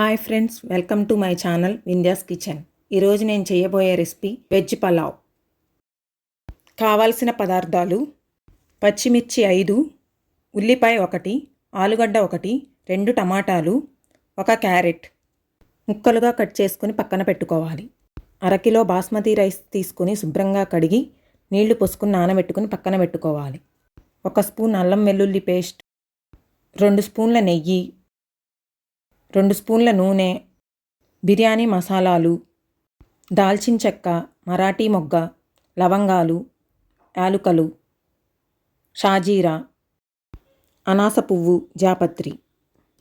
Hi friends welcome to my channel Vindhya's kitchen. ఈరోజు నేను చేయబోయే రెసిపీ వెజ్ పలావ్. కావాల్సిన పదార్థాలు పచ్చిమిర్చి ఐదు ఉల్లిపాయ ఒకటి ఆలుగడ్డ ఒకటి రెండు టమాటాలు ఒక క్యారెట్ ముక్కలుగా కట్ చేసుకుని పక్కన పెట్టుకోవాలి. అరకిలో బాస్మతి రైస్ తీసుకుని శుభ్రంగా కడిగి నీళ్ళు పోసుకుని నానబెట్టుకుని పక్కన పెట్టుకోవాలి. ఒక స్పూన్ అల్లం వెల్లుల్లి పేస్ట్ రెండు స్పూన్ల నెయ్యి రెండు స్పూన్ల నూనె బిర్యానీ మసాలాలు దాల్చిన చెక్క మరాఠీ మొగ్గ లవంగాలు యాలుకలు షాజీరా అనాస పువ్వు జాపత్రి.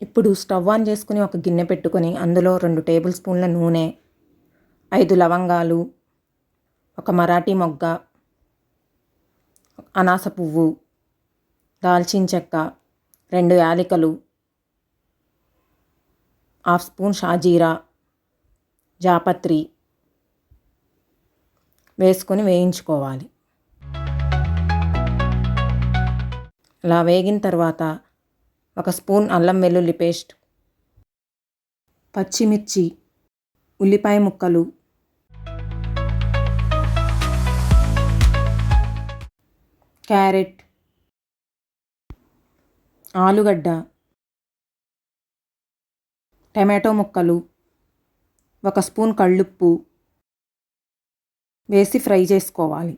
ఇప్పుడు స్టవ్ ఆన్ చేసుకుని ఒక గిన్నె పెట్టుకొని అందులో రెండు టేబుల్ స్పూన్ల నూనె ఐదు లవంగాలు ఒక మరాఠీ మొగ్గ అనాస పువ్వు దాల్చిన చెక్క రెండు యాలకులు హాఫ్ స్పూన్ షాజీరా జాపత్రి వేసుకొని వేయించుకోవాలి. అలా వేగిన తర్వాత ఒక స్పూన్ అల్లం వెల్లుల్లి పేస్ట్ పచ్చిమిర్చి ఉల్లిపాయ ముక్కలు క్యారెట్ ఆలుగడ్డ టమాటో ముక్కలు ఒక స్పూన్ కళ్ళుప్పు వేసి ఫ్రై చేసుకోవాలి.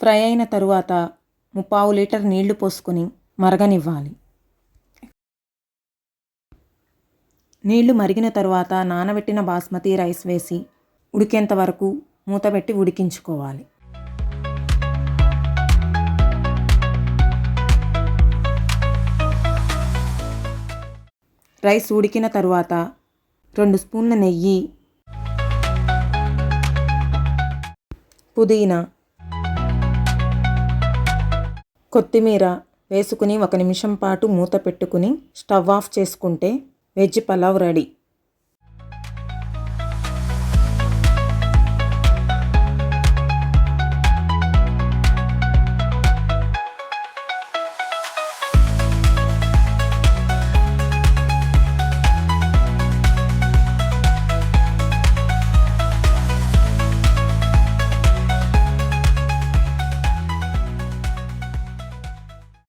ఫ్రై అయిన తరువాత ముప్పావు లీటర్ నీళ్ళు పోసుకొని మరగనివ్వాలి. నీళ్ళు మరిగిన తరువాత నానబెట్టిన బాస్మతి రైస్ వేసి ఉడికేంత వరకు మూతపెట్టి ఉడికించుకోవాలి. రైస్ ఉడికిన తరువాత రెండు స్పూన్ల నెయ్యి పుదీనా కొత్తిమీర వేసుకుని ఒక నిమిషం పాటు మూత పెట్టుకుని స్టవ్ ఆఫ్ చేసుకుంటే వెజ్ పలావ్ రెడీ.